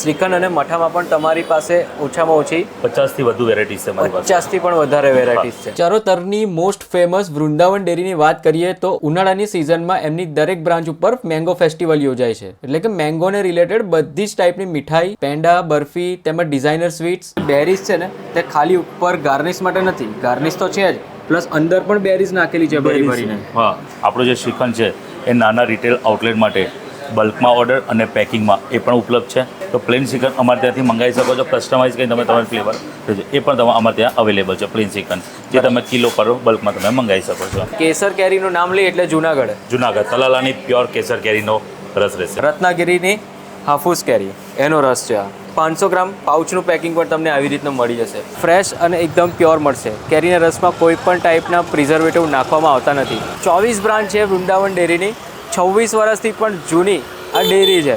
શ્રીખંડ અને મઠામાં પણ તમારી પાસે ઓછામાં ઓછી પચાસથી વધુ વેરાયટીઝ છે પચાસથી પણ વધારે વેરાયટીઝ છે. ચરોતરની મોસ્ટ ફેમસ વૃંદાવન ડેરીની વાત કરીએ તો ઉનાળાની સિઝનમાં એમની દરેક બ્રાન્ચ ઉપર મેંગો ફેસ્ટિવલ યોજાય છે. એટલે કે મેંગોને રિલેટેડ બધી જ ટાઈપની મીઠાઈ પેંડા બરફી તેમજ ડિઝાઇનર સ્વીટ્સ બેરીઝ છે ને તે ખાલી ઉપર ગાર્નિશ માટે નથી. ગાર્નિશ તો છે જ. પ્લસ અંદર પણ બેરીઝ નાખેલી છે ભરી ભરીને. હા. આપણો જે શ્રીખંડ છે એ નાના રિટેલ આઉટલેટ માટે બલ્કમાં ઓર્ડર અને પેકિંગમાં એ પણ ઉપલબ્ધ છે. તો પ્લેન ચિકન અમારે ત્યાંથી મંગાવી શકો છો કસ્ટમાઇઝ કરીને તમે તમારે ફ્લેવર એ પણ તમે અમારે ત્યાં અવેલેબલ છે પ્લેન ચિકન જે તમે કિલો પર બલ્કમાં તમે મંગાવી શકો છો. કેસર કેરીનું નામ લઈ એટલે જુનાગઢ. જુનાગઢ તલાલાની પ્યોર કેસર કેરીનો રસ રહેશે. રત્નાગીરીની હાફૂસ કેરી એનો રસ છે પાંચસો ગ્રામ પાઉચનું પેકિંગ પણ તમને આવી રીતનું મળી જશે. ફ્રેશ અને એકદમ પ્યોર મળશે. કેરીના રસમાં કોઈ પણ ટાઈપના પ્રિઝર્વેટિવ નાખવામાં આવતા નથી. ચોવીસ બ્રાન્ચ છે વૃંદાવન ડેરીની. છવ્વીસ વર્ષથી પણ જૂની આ ડેરી છે.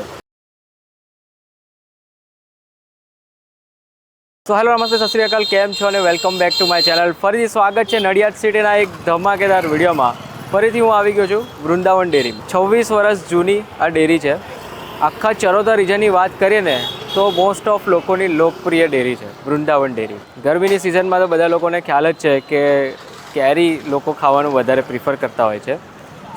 તો હેલો, નમસ્તે, સત શ્રી અકાલ. કેમ છો અને welcome back to my channel. ફરીથી સ્વાગત છે નડિયાદ સિટીના એક ધમાકેદાર વિડીયોમાં. ફરીથી હું આવી ગયો છું વૃંદાવન ડેરી છવ્વીસ વર્ષ જૂની આ ડેરી છે. આખા ચરોતર રીજનની વાત કરીએ ને, તો મોસ્ટ ઓફ લોકોની લોકપ્રિય ડેરી છે, વૃંદાવન ડેરી. ગરમીની સિઝનમાં તો બધા લોકોને ખ્યાલ જ છે કે કેરી લોકો ખાવાનું વધારે પ્રિફર કરતા હોય છે.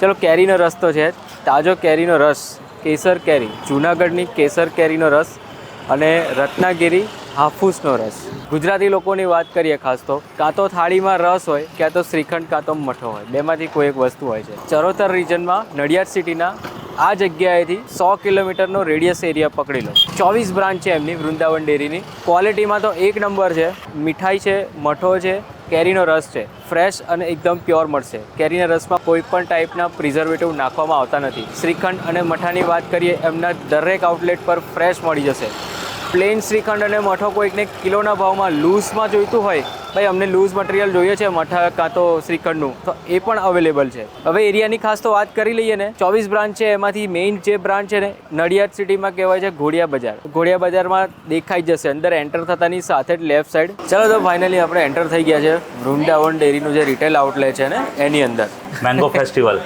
ચલો, કેરીનો રસ તો છે તાજો કેરીનો રસ, કેસર કેરી, જૂનાગઢની કેસર કેરીનો રસ અને રત્નાગીરી હાફૂસનો રસ. ગુજરાતી લોકોની વાત કરીએ ખાસ તો, કાં તો થાળીમાં રસ હોય, ક્યાં તો શ્રીખંડ, કાં તો મઠો હોય, બેમાંથી કોઈ એક વસ્તુ હોય છે. ચરોતર રિજનમાં નડિયાદ સિટીના આ જગ્યાએથી સો કિલોમીટરનો રેડિયસ એરિયા પકડી લો. ચોવીસ બ્રાન્ચ છે એમની, વૃંદાવન ડેરીની. ક્વોલિટીમાં તો એક નંબર છે, મીઠાઈ છે, મઠો છે કેરીનો રસ છે. ફ્રેશ અને એકદમ પ્યોર મળશે. કેરીના રસમાં કોઈ પણ ટાઈપના પ્રિઝર્વેટિવ નાખવામાં આવતા નથી. શ્રીખંડ અને મઠાની વાત કરીએ, એમના દરેક આઉટલેટ પર ફ્રેશ મળી જશે. પ્લેન શ્રીખંડ અને મઠો કોઈકને કિલોના ભાવમાં લૂઝમાં જોઈતું હોય ભાઈ અમને લૂઝ મટીરિયલ જોઈએ છે મઠા કાં તો શ્રીખંડનું. તો એ પણ અવેલેબલ છે. હવે એરિયાની ખાસ તો વાત કરી લઈએ ને. ચોવીસ બ્રાન્ચ છે એમાંથી મેઇન જે બ્રાન્ચ છે ને નડિયાદ સિટીમાં કહેવાય છે ઘોડિયા બજાર. ઘોડિયા બજારમાં દેખાઈ જશે. અંદર એન્ટર થતાની સાથે જ લેફ્ટ સાઈડ ચલો તો ફાઇનલી આપણે એન્ટર થઈ ગયા છે. વૃંદાવન ડેરીનું જે રિટેલ આઉટલેટ છે ને એની અંદર. મેંગો ફેસ્ટિવલ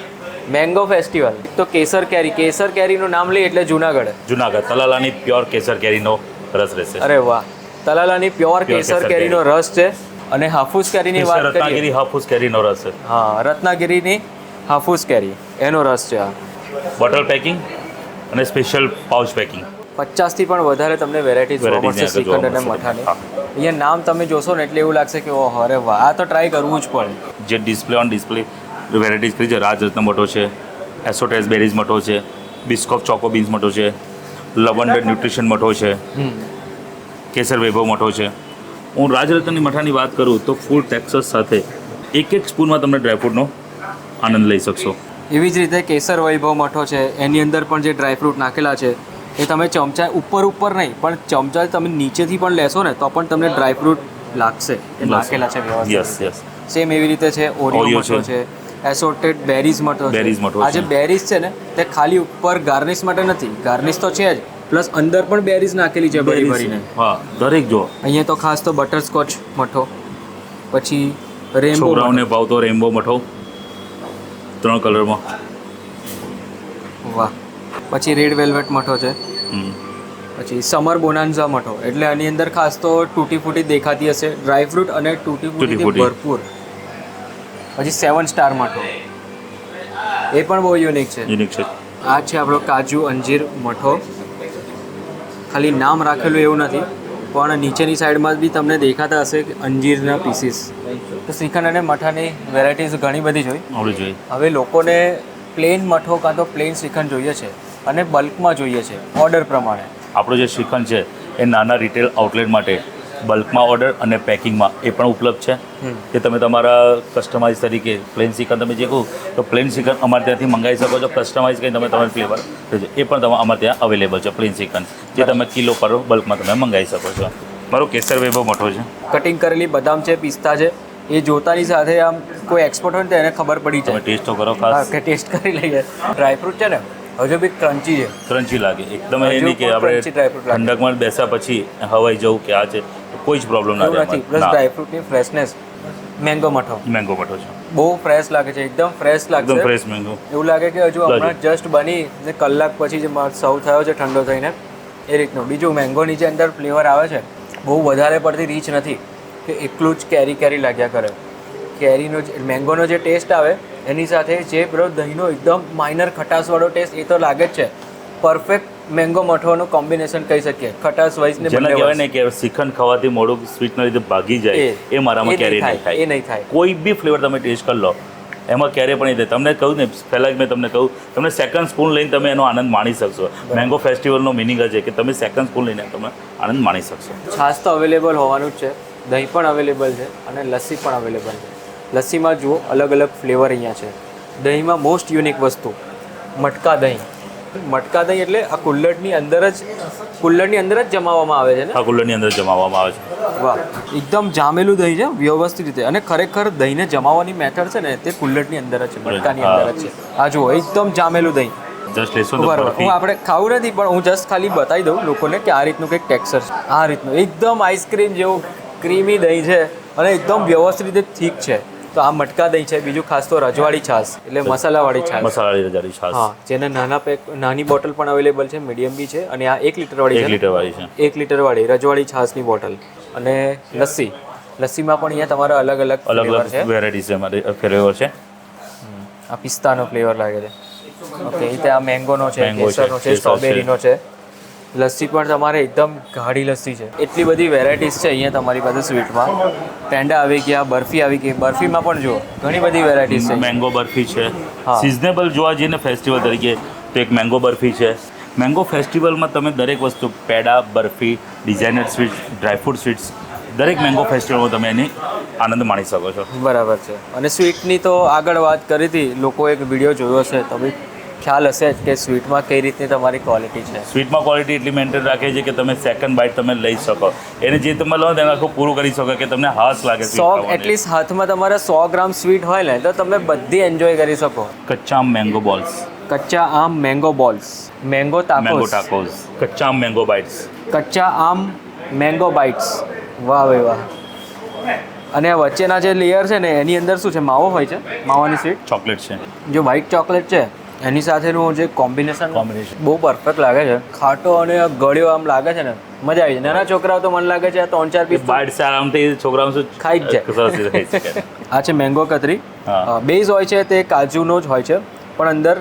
મેંગો ફેસ્ટિવલ તો કેસર કેરી. કેસર કેરીનું નામ લઈએ એટલે જુનાગઢ. જુનાગઢ. તલાલાની પ્યોર કેસર કેરીનો રસ રહેશે. અરે વાહ. તલાલાની પ્યોર કેસર કેરીનો રસ છે. અને હાફૂસ કેરીની વાત કરીએ. રત્નાગીરી હાફૂસ કેરીનો રસ છે. હા રત્નાગીરીની હાફૂસ કેરી. એનો રસ છે આ. બોટલ પેકિંગ અને સ્પેશિયલ પાઉચ પેકિંગ પચાસથી પણ વધારે તમને વેરાયટી જોવા મળશે શ્રીખંડ અને મઠાની અહીંયા નામ તમે જોશો ને એટલે એવું લાગશે કે ઓ અરે વાહ. આ તો ટ્રાય કરવું જ પડે. જે ડિસ્પ્લે ઓન ડિસ્પ્લે વેરાયટીઝ કરી છે રાજરત્ન મઠો છે એસોટેસ બેરીઝ મઠો છે બિસ્કોપ ચોકો બીન્સ મઠો છે લવંડર ન્યુટ્રિશન મઠો છે કેસર વૈભવ મઠો છે. હું રાજરતનની મઠાની વાત કરું તો ફૂલ ટેક્સસ સાથે એક એક સ્પૂનમાં તમને ડ્રાયફ્રૂટનો આનંદ લઈ શકશો. એવી જ રીતે કેસર વૈભવ મઠો છે એની અંદર પણ જે ડ્રાયફ્રૂટ નાખેલા છે એ તમે ચમચા ઉપર ઉપર નહીં પણ ચમચા તમે નીચેથી પણ લેશો ને તો પણ તમને ડ્રાયફ્રૂટ લાગશે એ નાખેલા છે યસ યસ સેમ એવી રીતે છે ઓરિયો મઠો છે. એસોટેડ બેરીઝ મઠો બેરીઝ મઠો આ જે બેરીઝ છે ને તે ખાલી ઉપર ગાર્નિશ માટે નથી ગાર્નિશ તો છે જ પ્લસ અંદર પણ બેરીઝ નાખેલી છે ભરી ભરીને. હા દરેક જો. અહીંયા તો ખાસ તો બટરસ્કોચ મઠો પછી રેમ્બો છોકરાઓને ભાવતો રેમ્બો મઠો. ત્રણ કલરમાં. વાહ. પછી રેડ વેલ્વેટ મઠો છે. પછી સમર બોનાન્ઝા મઠો. એટલે આની અંદર ખાસ તો તૂટી ફૂટી દેખાતી હશે. ડ્રાય ફ્રૂટ અને તૂટી ફૂટી. ભરપૂર. પછી સેવન સ્ટાર મઠો. એ પણ બહુ યુનિક છે. યુનિક છે. આ છે આપણો કાજુ અંજીર મઠો. ખાલી નામ રાખેલું એવું નથી પણ નીચેની સાઈડમાં બી તમને દેખાતા હશે કે અંજીરના પીસીસ તો શ્રીખંડ અને મઠાની વેરાયટીઝ ઘણી બધી જોઈ. હવે લોકોને પ્લેન મઠો કાં તો પ્લેન શ્રીખંડ જોઈએ છે અને બલ્કમાં જોઈએ છે ઓર્ડર પ્રમાણે. આપણો જે શ્રીખંડ છે એ નાના રિટેલ આઉટલેટ માટે બલ્કમાં ઓર્ડર અને પેકિંગમાં એ પણ ઉપલબ્ધ છે. કે તમે તમારા કસ્ટમાઇઝ તરીકે પ્લેન ચિકન તમે જે કહો તો પ્લેન ચિકન અમારે ત્યાંથી મંગાવી શકો છો. કસ્ટમાઇઝ કરીને તમે તમારી ફ્લેવર એ પણ તમે અમારે ત્યાં અવેલેબલ છે પ્લેન ચિકન જે તમે કિલો પર બલ્કમાં તમે મંગાવી શકો છો. મારો કેસર વૈભવ મોટો છે. કટિંગ કરેલી બદામ છે પિસ્તા છે એ જોતાની સાથે આમ કોઈ એક્સપર્ટ હોય ને એને ખબર પડી જાય. ટેસ્ટ તો કરો ખાસ. કે ટેસ્ટ કરી લઈએ. ડ્રાયફ્રૂટ છે ને હજુ બી ક્રન્ચી છે. ક્રન્ચી લાગે. એકદમ એ નહીં કે આપણે ઠંડકમાં બેસ્યા પછી હવાઈ જવું કે આ છે. કોઈ જ પ્રોબ્લેમ ના થાય નથી. પ્લસ ડ્રાયફ્રૂટની ફ્રેશનેસ મેંગો મઠો. મેંગો મઠો છે. બહુ ફ્રેશ લાગે છે. એકદમ ફ્રેશ એકદમ છે ફ્રેશ મેંગો એવું લાગે કે હજુ હમણાં જસ્ટ બની ને કલાક પછી જે સર્વ થયો છે ઠંડો થઈને. એ રીતનું. બીજું મેંગોની જે અંદર ફ્લેવર આવે છે બહુ વધારે પડતી રીચ નથી. કે એકલું જ કેરી કેરી લાગ્યા કરે. કેરીનો જે મેંગોનો જે ટેસ્ટ આવે એની સાથે જે પેલો દહીંનો એકદમ માઇનર ખટાશવાળો ટેસ્ટ એ તો લાગે જ છે. પરફેક્ટ મેંગો મઠવાનું કોમ્બિનેશન કહી શકીએ. ખટાશ વાઇઝ ને જેને કહેવાય ને કે શ્રીખંડ ખાવાથી મોડું સ્વીટના લીધે ભાગી જાય એ- મારામાં ક્યારેય નહીં થાય, એ નહીં થાય. કોઈ બી ફ્લેવર તમે ટેસ્ટ કરી લો એમાં ક્યારેય પણ નહીં થાય. તમને કહ્યું ને પહેલાં જ મેં તમને કહ્યું તમને સેકન્ડ સ્પૂન લઈને તમે એનો આનંદ માણી શકશો. મેંગો ફેસ્ટિવલનો મિનિંગ જ છે કે તમે સેકન્ડ સ્પૂન લઈને તમે આનંદ માણી શકશો. છાશ તો અવેલેબલ હોવાનું જ છે. દહીં પણ અવેલેબલ છે અને લસ્સી પણ અવેલેબલ છે. લસ્સીમાં જુઓ અલગ અલગ ફ્લેવર અહીંયા છે. દહીંમાં મોસ્ટ યુનિક વસ્તુ મટકા દહીં. મટકા દહીં એટલે આ કુલ્લડની અંદર જ કુલ્લડની અંદર જ જમાવવામાં આવે છે ને? આ કુલ્લરની અંદર જમાવવામાં આવે છે. વાહ. એકદમ જામેલું દહીં છે વ્યવસ્થિત રીતે. અને ખરેખર દહીંને જમાવવાની મેથડ છે ને તે કુલ્લડની અંદર જ છે મટકાની અંદર જ છે. આ જુઓ એકદમ જામેલું દહીં. જસ્ટ લેશો બરાબર હું આપણે ખાવું નથી પણ હું જસ્ટ ખાલી બતાવી દઉં લોકોને કે આ રીતનું કંઈક ટેક્સચર છે. આ રીતનું. એકદમ આઈસ્ક્રીમ જેવું ક્રીમી દહીં છે અને એકદમ વ્યવસ્થિત રીતે ઠીક છે. તો આ મટકા દહીં છે બીજું ખાસ તો રજવાડી છાશ એટલે મસાલાવાળી છાસ મસાલાવાળી રજારી છાસ હા જેને નાના પેક નાની બોટલ પણ અવેલેબલ છે મીડિયમ બી છે અને આ એક લીટર વાળી એક? લીટર વાળી છે. એક લીટર વાળી રજવાડી છાશની બોટલ. અને લસ્સી. લસ્સીમાં પણ અહીંયા તમારા અલગ અલગ અલગ અલગ છે. વેરાયટીઝ છે મારે ફ્લેવર છે. આ પિસ્તાનો ફ્લેવર લાગે છે. ઓકે આ મેંગોનો છે કેસરનો છે. સ્ટ્રોબેરીનો છે. લસ્સી પણ તમારે એકદમ ગાઢી લસ્સી છે. એટલી બધી વેરાયટીઝ છે અહીંયા તમારી પાસે સ્વીટમાં. પેંડા આવી ગયા બરફી આવી ગઈ. બરફીમાં પણ જો ઘણી બધી વેરાયટીઝ છે. મેંગો બરફી છે. સિઝનેબલ જોવા જઈએ ને ફેસ્ટિવલ તરીકે તો એક મેંગો બરફી છે. મેંગો ફેસ્ટિવલમાં તમે દરેક વસ્તુ peda barfi designer sweets dry fruit sweets દરેક મેંગો ફેસ્ટિવલમાં તમે એની આનંદ માણી શકો છો. બરાબર છે. અને સ્વીટની તો આગળ વાત કરી હતી લોકો એક વીડિયો જોયો છે તો બી ખ્યાલ હશે જ કે સ્વીટમાં કઈ રીતની તમારી ક્વોલિટી છે? સ્વીટમાં ક્વોલિટી એટલી મેન્ટેન રાખે છે કે તમે સેકન્ડ બાઇટ તમે લઈ શકો. એને જે તમે લો તેને આખું પૂરું કરી શકો કે તમને હાસ લાગે સો એટલીસ્ટ હાથમાં તમારે સો ગ્રામ સ્વીટ હોય ને તો તમે બધી એન્જોય કરી શકો. કચ્ચા મેંગો બોલ્સ કચ્ચા આમ mango balls mango mango tacos કચ્ચા આમ મેંગો બાઇટ્સ કચ્ચા આમ મેંગો બાઇટ્સ વાહ ભાઈ વાહ. અને આ વચ્ચેના જે લેયર છે ને એની અંદર શું છે? માવો હોય છે? માવાની સ્વીટ ચોકલેટ છે. જો વ્હાઈટ ચોકલેટ છે એની સાથેનું જે કોમ્બિનેશન કોમ્બિનેશન બહુ પરફેક્ટ લાગે છે. ખાટો અને ગળ્યો આમ લાગે છે ને મજા આવી જાય. નાના છોકરાઓ તો મને લાગે છે આ ત્રણ ચાર પીસ બાઇટ્સ આરામથી છોકરાઓ શું ખાઈ જ જાય. આ છે મેંગો કતરી. બેઝ હોય છે તે કાજુનો જ હોય છે પણ અંદર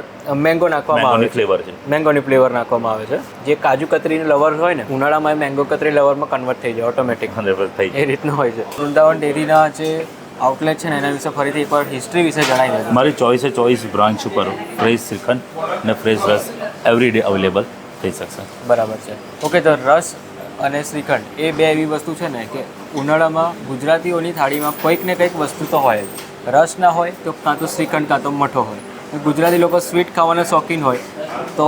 મેંગો નાખવામાં આવે છે. ફ્લેવર છે. મેંગોની ફ્લેવર નાખવામાં આવે છે. જે કાજુ કતરીની લવર હોય ને ઉનાળામાં મેંગો કતરી લવરમાં કન્વર્ટ થઈ જાય ઓટોમેટિક થઈ એ રીતનું હોય છે. વૃંદાવન ડેરીના જે આઉટલેટ છે ને એના વિશે ફરીથી એકવાર હિસ્ટ્રી વિશે જણાવી દેજો. મારી ચોઈસે ચોઈસ બ્રાન્ચ ઉપર ફ્રેશ શ્રીખંડ અને ફ્રેશ રસ એવરી ડે અવેલેબલ થઈ શકશે. બરાબર છે. ઓકે તો રસ અને શ્રીખંડ એ બે એવી વસ્તુ છે ને કે ઉનાળામાં ગુજરાતીઓની થાળીમાં કોઈક ને કંઈક વસ્તુ તો હોય જ. રસ ના હોય તો કાં તો શ્રીખંડ કાં તો મઠો હોય. ગુજરાતી લોકો સ્વીટ ખાવાના શોખીન હોય. તો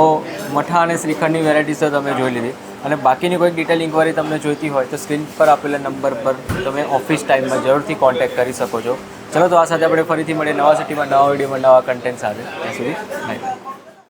મઠા અને શ્રીખંડની વેરાયટીઝ તો તમે જોઈ લીધી. અને બાકીની કોઈ ડિટેલ ઇન્ક્વાયરી તમને જોઈતી હોય તો સ્ક્રીન પર આપેલા નંબર પર તમે ઓફિસ ટાઈમમાં જરૂરથી કોન્ટેક્ટ કરી શકો છો. ચલો તો આ સાથે આપણે ફરીથી મળીએ નવા સિટીમાં નવા વિડીયોમાં નવા કન્ટેન્ટ સાથે. ત્યાં સુધી બાય